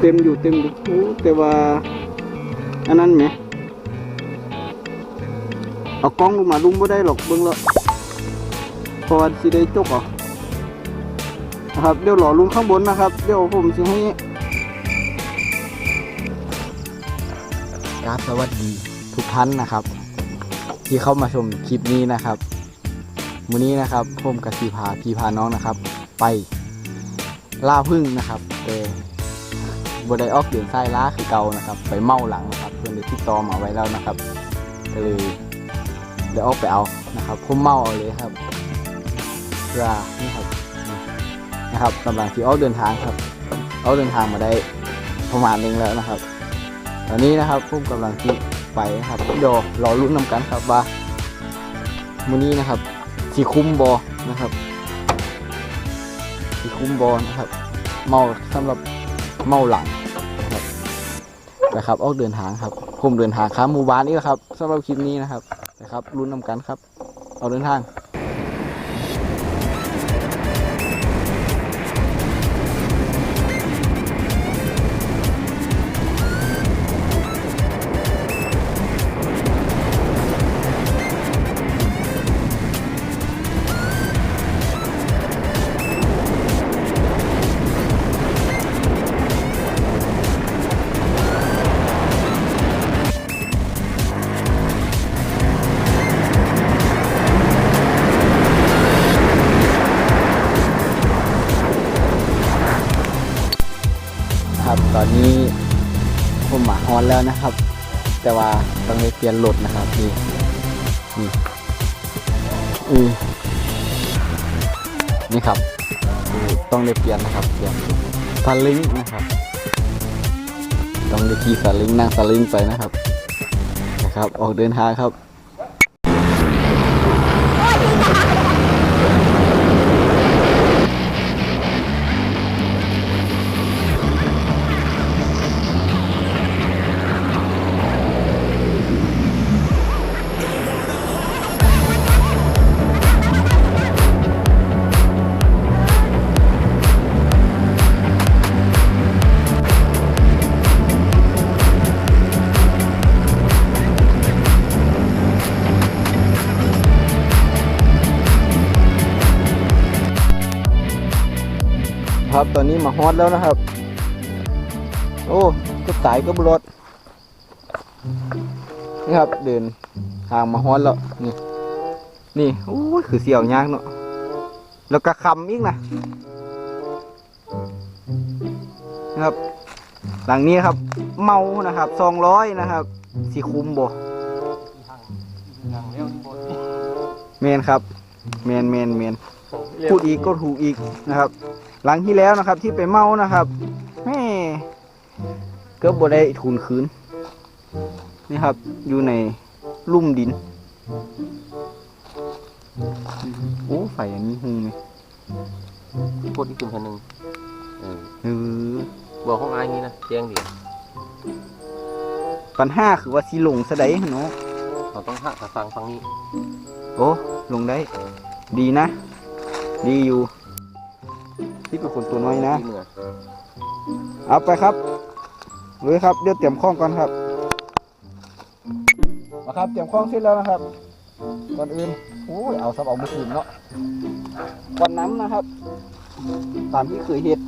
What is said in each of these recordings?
เต็มอยู่เต็มอยู่โอ้แต่ว่า อันนั้นไหมเอากล้องลงมาลุงไม่ได้หรอกเบิ่งล้วเพราะว่าสิได้จกเอะครับเดี๋ยวรอลุงข้างบนนะครับ เดี๋ยวผมจะให้กราบสวัสดีทุกท่านนะครับ ที่เข้ามาชมคลิปนี้นะครับมื้อนี้นะครับผมกับสีพาพีพาน้องนะครับ ไปล่าพึ่งนะครับเออ บไดออกเดือนไส้ล้าคือเก่านะครับ ไปเมาหลังนะครับเพื่อนได้ติดต่อมาไว้แล้วนะครับก็เลยเดี๋ยวออกไปเอานะครับผมเมาเอาเลยครับเพื่อนี่ครับนะครับกำลังที่ออกเดินทางครับออกเดินทางมาได้ประมาณหนึงแล้วนะครับ ตอนนี้นะครับผมกำลังที่ไปนะครับเดี๋ยวรอลุ้นนำกันครับว่ามื้อนี้นะครับสีคุ้มบอนะครับสีคุ้มบอนะครับ เมาสำหรับ เมาหลังนะครับออกเดินทางครับผมเดินทางข้ามหมู่บ้านนี่แหละครับสำหรับคลิปนี้นะครับนะครับรุ่นนำกันครับ ออกเดินทาง ตอนนี้ผมหมาฮอนแล้วนะครับ แต่ว่าต้องไปเปลี่ยนรถนะครับนี่นี่อือนี่ครับต้องได้เปลี่ยนนะครับเปลี่ยนสลิงนะครับ ต้องได้ขี่สลิงนั่งสลิงไปนะครับนะครับ ออกเดินทางครับ ครับ ตอนนี้มาฮอตแล้วนะครับ โอ้ก็ตายก็บรถนี่ครับ เดินทางมาฮอตแล้วนี่นี่โอ้คือเสียวยากเนาะแล้วก็คำอีกนะนะครับ หลังนี้ครับ เมานะครับสองร้อยนะครับสีคุ้มบ่เมนครับเมนเมนเมนพูดอีกก็ถูกอีกนะครับ หลังที่แล้วนะครับ ที่ไปเมานะครับแม่เกือบบได้ทุนคืนนี่ครับ อยู่ในลุ่มดินโอ้ไฟอันนี้หูไหมพูดที่กลุ่มคนหนึ่งเออเออบอกห้องอายงี้นะแจ้งดิปัญหาคือว่าสีลงสะไดเนาะเราต้องหักฟังฟังนี้ โอ้ลงได้ ดีนะ ดีอยู่ ที่เป็นคนตัวน้อยนะที่เหนือเอาไปครับเลยครับ เดี๋ยวเตรียมข้องก่อนครับมาครับ เตรียมข้องเสร็จแล้วนะครับ ก่อนอื่นโอ้ยเอาซับเอามือคืนเนาะก่อนน้ำนะครับ ตามที่เคยเห็ด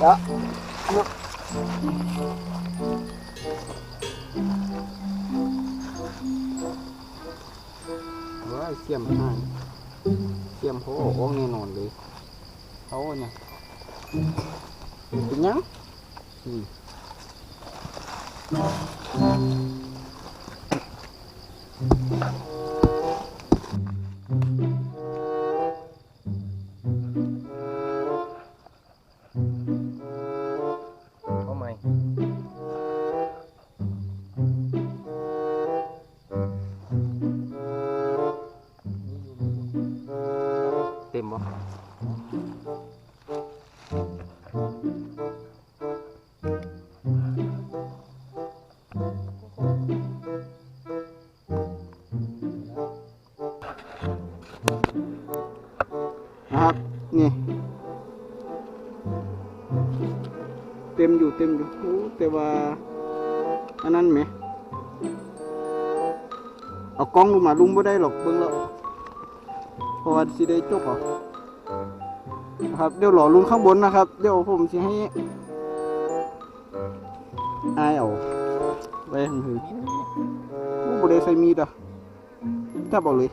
แล้วว้ายเสียมห่าง เสียมโหโอ้แน่นอนเลยเขาเนี่ยเป็นหยังอืมเข้ เต็มอยู่โอ้แต่ว่า อันนั้นไหม เอากล้องลงมาลุงบ่ได้หรอกเบิ่งแล้วเพราะว่าสิได้จกเอ่นะครับเดี๋ยวรอลุงข้างบนนะครับ เดี๋ยวผมสิให้อายเอาไว้หันหือโอ้บ่ได้ใส่มีดอะจับเอาเลย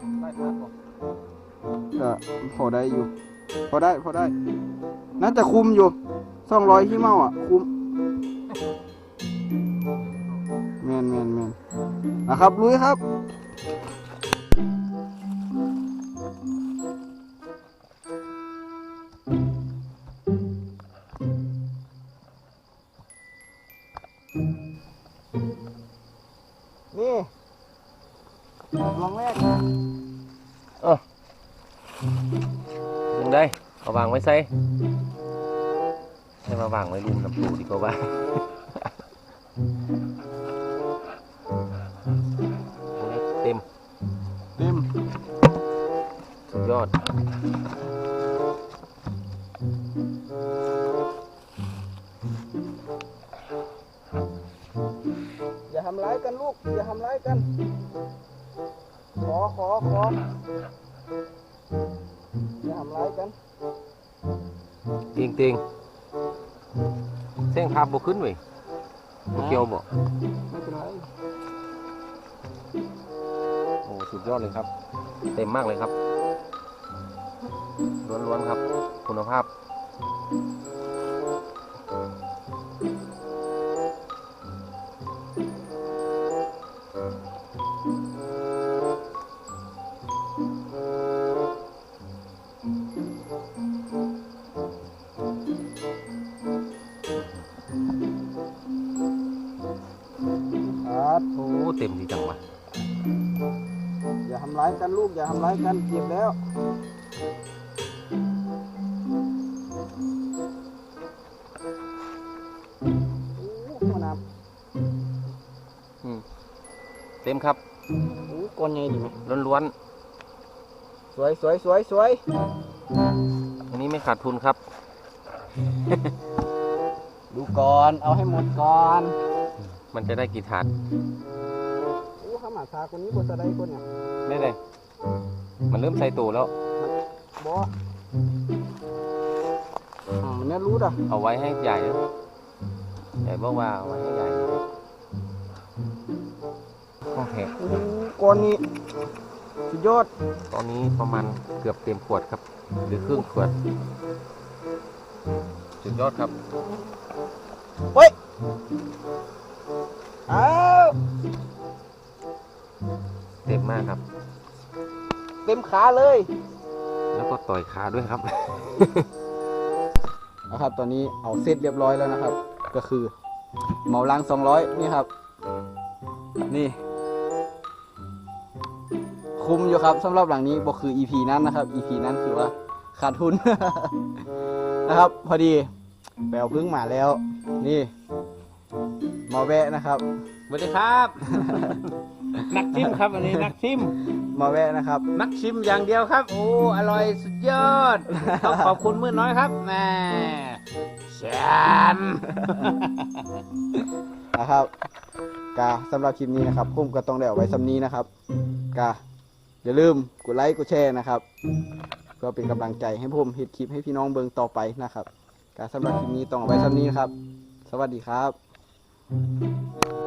ก็พอได้อยู่ พอได้ พอได้ น่าจะคุมอยู่สองร้อยขี้เมาอะ คุม แมนแมนแมนนะครับลุยครับนี่ลองแรกเอออยังได้เอาวางไว้ใส่ ให้มาวางไว้รุมน้ำปูดีกว่าว่าเต็ม เต็ม สุดยอดอย่าทำร้ายกันลูก อย่าทำร้ายกัน ขอขอขออย่าทำร้ายกันเตียงเตียงเส้นภาพบกขึ้นเว้ยบเกี่ยวบ่ไม่เป็นไรโอ้สุดยอดเลยครับ เต็มมากเลยครับล้วนๆครับ คุณภาพ โอ้เต็มดีจังวะอย่าทำร้ายกันลูกอย่าทำร้ายกันเจ็บแล้วโอ้หัวหน้เต็มครับำโอ้ก้อนใหญ่ดีไหมล้วนสวยสวยสวยสวยๆอันนี้ไม่ขาดทุนครับ ดูก่อน เอาให้หมดก่อน มันจะได้กี่ถาดโอ้ข้าหมาซาคนนี้บนสะได้คนเนี่ยได้เลยมันเริ่มใส่ตัวแล้วบออ่ามันเนี่ยรู้ด่ะเอาไว้ให้ใหญ่นะใหญ่บอกว่าเอาไว้ให้ใหญ่โอเคโอ้โหก้อนนี้สุดยอด ตอนนี้ประมาณเกือบเต็มขวดครับ หรือครึ่งขวด สุดยอดครับ เฮ้ย อ้าวเต็มมากครับ เต็มขาเลย แล้วก็ต่อยขาด้วยครับ นะครับ ตอนนี้เอาเสร็จเรียบร้อยแล้วนะครับ ก็คือเหมาลัง200นี่ครับ นี่ คุ้มอยู่ครับสำหรับหลังนี้บอกคือ EP นั้นนะครับ EP นั้นคือว่าขาดทุนนะครับ พอดีแปลพึ่งมาแล้ว นี่ มาแวะนะครับ สวัสดีครับ นักชิมครับอันนี้นักชิม มาแวะนะครับ นักชิมอย่างเดียวครับ โอ้ อร่อยสุดยอดต้องขอบคุณมือน้อยครับแหม่แชมป์นะครับกาสำหรับคลิปนี้นะครับผมก็ต้องได้เอาไว้สำนี้นะครับกาอย่าลืมกดไลค์กดแชร์นะครับเพื่อเป็นกำลังใจให้ผมเฮ็ดคลิปให้พี่น้องเบิ่งต่อไปนะครับกาสำหรับคลิปนี้ต้องเอาไว้สำนี้นะครับ สวัสดีครับ Mm-hmm.